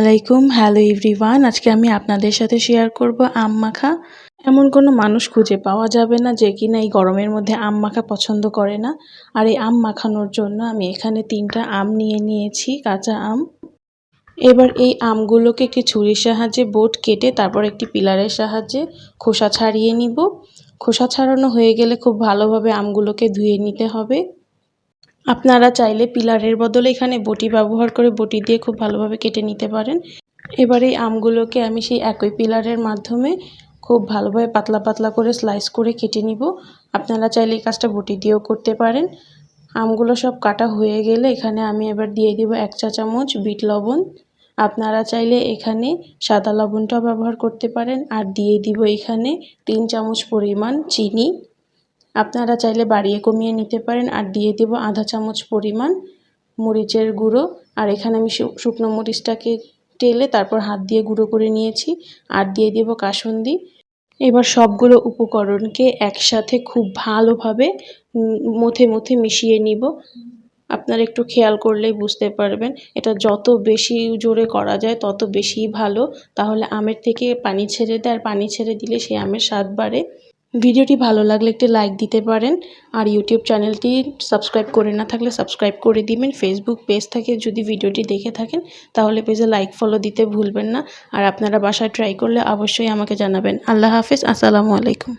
আলাইকুম, hello everyone. আজকে আমি আপনাদের সাথে শেয়ার করব আম মাখা। এমন কোনো মানুষ খুঁজে পাওয়া যাবে না যে কিনা এই গরমের মধ্যে আম মাখা পছন্দ করে না। আর এই আম মাখানোর জন্য আমি এখানে তিনটা আম নিয়ে নিয়েছি, কাঁচা আম। এবার এই আমগুলোকে একটি ছুরির সাহায্যে বোট কেটে তারপর একটি পিলারের সাহায্যে খোসা ছাড়িয়ে নিব। খোসা ছাড়ানো হয়ে গেলে খুব ভালোভাবে আমগুলোকে ধুয়ে নিতে হবে। আপনারা চাইলে পিলারের বদলে এখানে বটি ব্যবহার করে বটি দিয়ে খুব ভালোভাবে কেটে নিতে পারেন। এবার এই আমগুলোকে আমি সেই একই পিলারের মাধ্যমে খুব ভালোভাবে পাতলা পাতলা করে স্লাইস করে কেটে নিব। আপনারা চাইলে এই কাজটা বটি দিয়েও করতে পারেন। আমগুলো সব কাটা হয়ে গেলে এখানে আমি এবার দিয়ে দিব এক চা চামচ বিট লবণ। আপনারা চাইলে এখানে সাদা লবণটাও ব্যবহার করতে পারেন। আর দিয়ে দিব এখানে তিন চামচ পরিমাণ চিনি। আপনারা চাইলে বাড়িয়ে কমিয়ে নিতে পারেন। আর দিয়ে দেব আধা চামচ পরিমাণ মরিচের গুঁড়ো। আর এখানে আমি শুকনো মরিচটাকে টেলে তারপর হাত দিয়ে গুঁড়ো করে নিয়েছি। আর দিয়ে দেব কাসন্দি। এবার সবগুলো উপকরণকে একসাথে খুব ভালোভাবে মথে মথে মিশিয়ে নিব। আপনারা একটু খেয়াল করলেই বুঝতে পারবেন। এটা যত বেশি জোরে করা যায়, তত বেশিই ভালো। তাহলে আমের থেকে পানি ছেড়ে দেয়। আর পানি ছেড়ে দিলে সেই আমের স্বাদ বাড়ে। ভিডিওটি ভালো লাগলে একটি লাইক দিতে পারেন আর ইউটিউব চ্যানেলটি সাবস্ক্রাইব করে না থাকলে সাবস্ক্রাইব করে দিবেন। ফেসবুক পেজ থেকে যদি ভিডিওটি দেখে থাকেন, তাহলে পেজে লাইক ফলো দিতে ভুলবেন না। আর আপনারা বাসায় ট্রাই করলে অবশ্যই আমাকে জানাবেন। আল্লাহ হাফেজ, আসসালামু আলাইকুম।